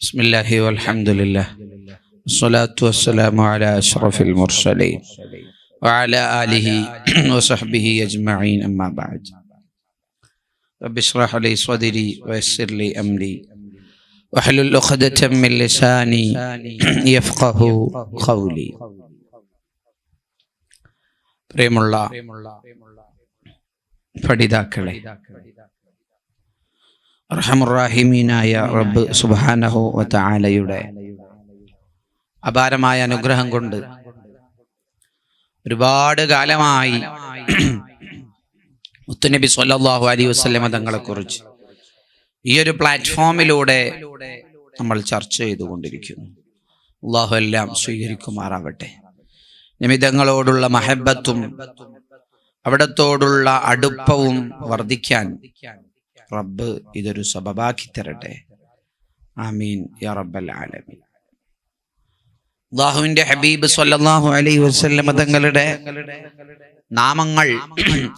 بسم الله والحمد لله والصلاة والسلام على أشرف المرسلين وعلى آله وصحبه أجمعين أما بعد رب اشرح لي صدري ويسر لي أمري واحلل عقدة من لساني يفقه قولي പ്രിയമുള്ള പഠിതാക്കളെ റഹമുറാഹിമീനായ റബ്ബ് സുബാനഹു വത്താലയുടെ അപാരമായ അനുഗ്രഹം കൊണ്ട് ഒരുപാട് കാലമായി മുത്തുനബി സല്ലാഹു അലി വസല്ലമ മതങ്ങളെ കുറിച്ച് ഈ ഒരു പ്ലാറ്റ്ഫോമിലൂടെ നമ്മൾ ചർച്ച ചെയ്തുകൊണ്ടിരിക്കുന്നു. അള്ളാഹു എല്ലാം സ്വീകരിക്കുമാറാവട്ടെ. നിമിതങ്ങളോടുള്ള മഹബത്തും അവിടത്തോടുള്ള അടുപ്പവും വർദ്ധിക്കാൻ റബ്ബ് ഇതൊരു സബബാക്കി തരട്ടെ. ആമീൻ. യാ ആലമീൻ. അള്ളാഹുവിന്റെ ഹബീബ് സല്ലല്ലാഹു അലൈഹി വസല്ലം തങ്ങളുടെ നാമങ്ങൾ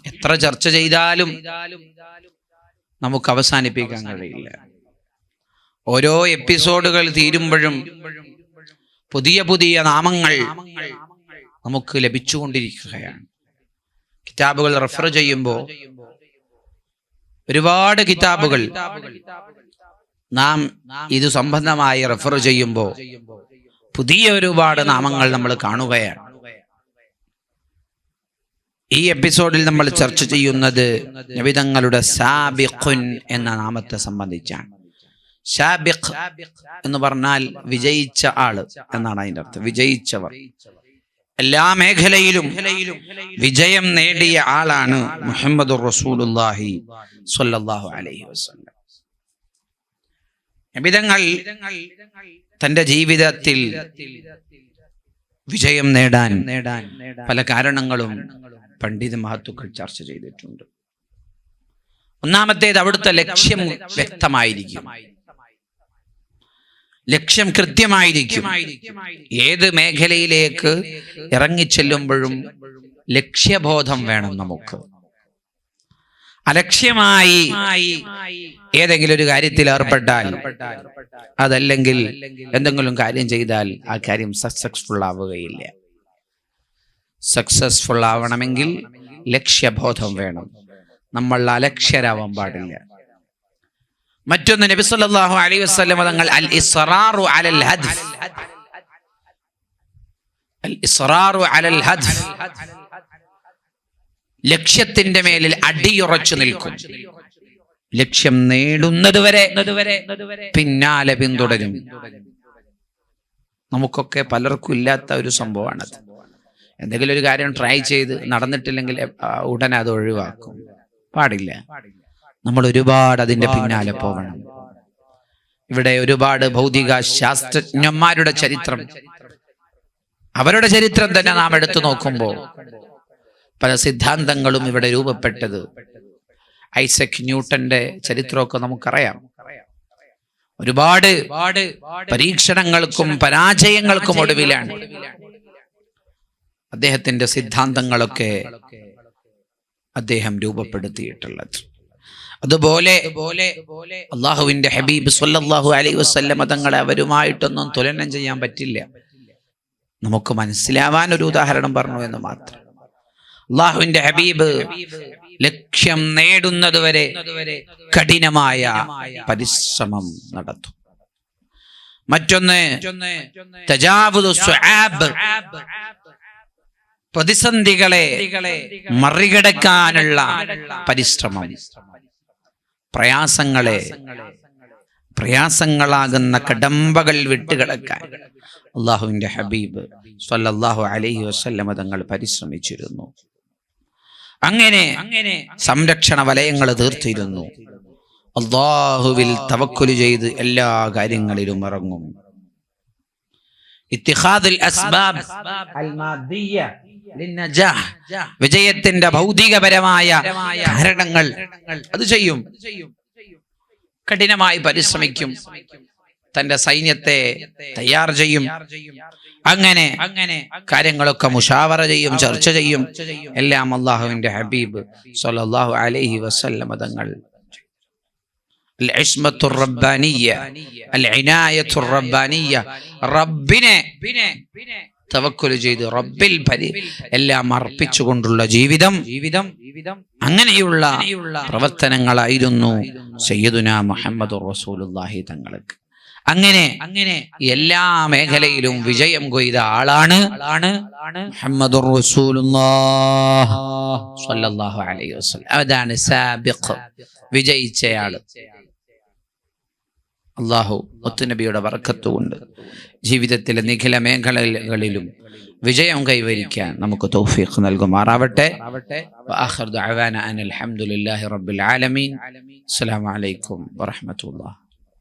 എത്ര ചർച്ച ചെയ്താലും നമുക്ക് അവസാനിപ്പിക്കാൻ കഴിയില്ല. ഓരോ എപ്പിസോഡുകൾ തീരുമ്പോഴും പുതിയ പുതിയ നാമങ്ങൾ നമുക്ക് ലഭിച്ചുകൊണ്ടിരിക്കുകയാണ്. കിതാബുകൾ റെഫർ ചെയ്യുമ്പോൾ ഒരുപാട് കിതാബുകൾ നാം ഇത് സംബന്ധമായി റെഫർ ചെയ്യുമ്പോൾ പുതിയ ഒരുപാട് നാമങ്ങൾ നമ്മൾ കാണുകയാണ്. ഈ എപ്പിസോഡിൽ നമ്മൾ ചർച്ച ചെയ്യുന്നത് നബിതങ്ങളുടെ സാബിഖുൻ എന്ന നാമത്തെ സംബന്ധിച്ചാണ്. ഷാബിഖ് എന്ന് പറഞ്ഞാൽ വിജയിച്ച ആൾ എന്നാണ് അതിന്റെ അർത്ഥം. വിജയിച്ചവർ. എല്ലാ മേഖലയിലും വിജയം നേടിയ ആളാണ് മുഹമ്മദ് റസൂലുല്ലാഹി സ്വല്ലല്ലാഹു അലൈഹി വസല്ലം. നബിതങ്ങൾ തന്റെ ജീവിതത്തിൽ വിജയം നേടാൻ നേടാൻ പല കാരണങ്ങളും പണ്ഡിത മഹത്തുക്കൾ ചർച്ച ചെയ്തിട്ടുണ്ട്. ഒന്നാമത്തേത് അവിടുത്തെ ലക്ഷ്യം വ്യക്തമായിരിക്കും. ലക്ഷ്യം കൃത്യമായിരിക്കും. ഏത് മേഖലയിലേക്ക് ഇറങ്ങിച്ചെല്ലുമ്പോഴും ലക്ഷ്യബോധം വേണം നമുക്ക്. അലക്ഷ്യമായി ഏതെങ്കിലും ഒരു കാര്യത്തിൽ ഏർപ്പെട്ടാൽ അതല്ലെങ്കിൽ എന്തെങ്കിലും കാര്യം ചെയ്താൽ ആ കാര്യം സക്സസ്ഫുൾ ആവുകയില്ല. സക്സസ്ഫുൾ ആവണമെങ്കിൽ ലക്ഷ്യബോധം വേണം. നമ്മൾ അലക്ഷ്യരാവാൻ പാടില്ല. മറ്റൊന്ന് നബി സല്ലല്ലാഹു അലൈഹി വസല്ലം തങ്ങൾ അൽ ഇസ്റാറു അലൽ ഹദ്ഫ് അൽ ഇസ്റാറു അലൽ ഹദ്ഫ് ലക്ഷ്യത്തിന്റെ മേലിൽ അടിയുറച്ചു നിൽക്കും. ലക്ഷ്യം നേടുന്നത് വരെ പിന്നാലെ പിന്തുടരും. നമുക്കൊക്കെ പലർക്കും ഇല്ലാത്ത ഒരു സംഭവമാണത്. എന്തെങ്കിലും ഒരു കാര്യം ട്രൈ ചെയ്ത് നടന്നിട്ടില്ലെങ്കിൽ ഉടനെ അത് ഒഴിവാക്കും. പാടില്ല. നമ്മൾ ഒരുപാട് അതിന്റെ പിന്നാലെ പോകണം. ഇവിടെ ഒരുപാട് ഭൗതിക ശാസ്ത്രജ്ഞന്മാരുടെ ചരിത്രം അവരുടെ ചരിത്രം തന്നെ നാം എടുത്തു നോക്കുമ്പോൾ പല സിദ്ധാന്തങ്ങളും ഇവിടെ രൂപപ്പെട്ടത്. ഐസക് ന്യൂട്ടന്റെ ചരിത്രമൊക്കെ നമുക്കറിയാം. ഒരുപാട് പരീക്ഷണങ്ങൾക്കും പരാജയങ്ങൾക്കും ഒടുവിലാണ് അദ്ദേഹത്തിന്റെ സിദ്ധാന്തങ്ങളൊക്കെ അദ്ദേഹം രൂപപ്പെടുത്തിയിട്ടുള്ളത്. അതുപോലെ അള്ളാഹുവിന്റെ ഹബീബ് സല്ലല്ലാഹു അലൈ വസല്ലമ തങ്ങളെ അവരുമായിട്ടൊന്നും തുലനം ചെയ്യാൻ പറ്റില്ല. നമുക്ക് മനസ്സിലാവാൻ ഒരു ഉദാഹരണം പറഞ്ഞു എന്ന് മാത്രം. അള്ളാഹുവിന്റെ ഹബീബ് ലക്ഷ്യം നേടുന്നത് വരെ കഠിനമായ പരിശ്രമം നടത്തും. മറ്റൊന്ന് പ്രതിസന്ധികളെ മറികടക്കാനുള്ള പരിശ്രമം. പ്രയാസങ്ങളെ പ്രയാസങ്ങളാകുന്ന കടമ്പകൾ വിട്ടുകിടക്കാൻ അള്ളാഹുവിന്റെ ഹബീബ് സ്വല്ലല്ലാഹു അലൈഹി വസല്ലമ തങ്ങൾ പരിശ്രമിച്ചിരുന്നു അങ്ങനെ അങ്ങനെ സംരക്ഷണ വലയങ്ങൾ തീർത്തിരുന്നു അള്ളാഹുവിൽ തവക്കുൽ ചെയ്ത് എല്ലാ കാര്യങ്ങളിലും ഇറങ്ങും ഇത്തിഹാദുൽ അസ്ബാബ് അൽ ലിന്നജാഹ്. വിജയത്തിന്റെ ഭൗതികപരമായ കാരണങ്ങൾ അത് ചെയ്യും. കഠിനമായി പരിശ്രമിക്കും. തന്റെ സൈന്യത്തെ തയ്യാർ ചെയ്യും. അങ്ങനെ അങ്ങനെ കാര്യങ്ങളൊക്കെ മുഷാവറ ചെയ്യും ചർച്ച ചെയ്യും എല്ലാം അള്ളാഹുവിന്റെ ഹബീബ് സൊല്ലാഹു അലൈഹി വസല്ലമ തങ്ങൾ. റബ്ബിനെ. തവക്കുൽ ചെയ്ത് റബ്ബിൽ പരി എല്ലാം അർപ്പിച്ചുകൊണ്ടുള്ള ജീവിതം ജീവിതം അങ്ങനെയുള്ള പ്രവർത്തനങ്ങളായിരുന്നു സയ്യദുന മുഹമ്മദ് റസൂലുല്ലാഹി തങ്ങൾക്ക്. അങ്ങനെ അങ്ങനെ എല്ലാ മേഖലയിലും വിജയം കൊയ്ത ആളാണ് അതാണ് സാബിഖ്. വിജയിച്ചയാൾ. അള്ളാഹു മുത്തുനബിയുടെ വർക്കത്തുകൊണ്ട് ജീവിതത്തിലെ നിഖില മേഖലകളിലും വിജയം കൈവരിക്കാൻ നമുക്ക് തൗഫീഖ് നൽകുമാറാവട്ടെ. അനിൽ റബ്ബിൽ ആലമീൻ.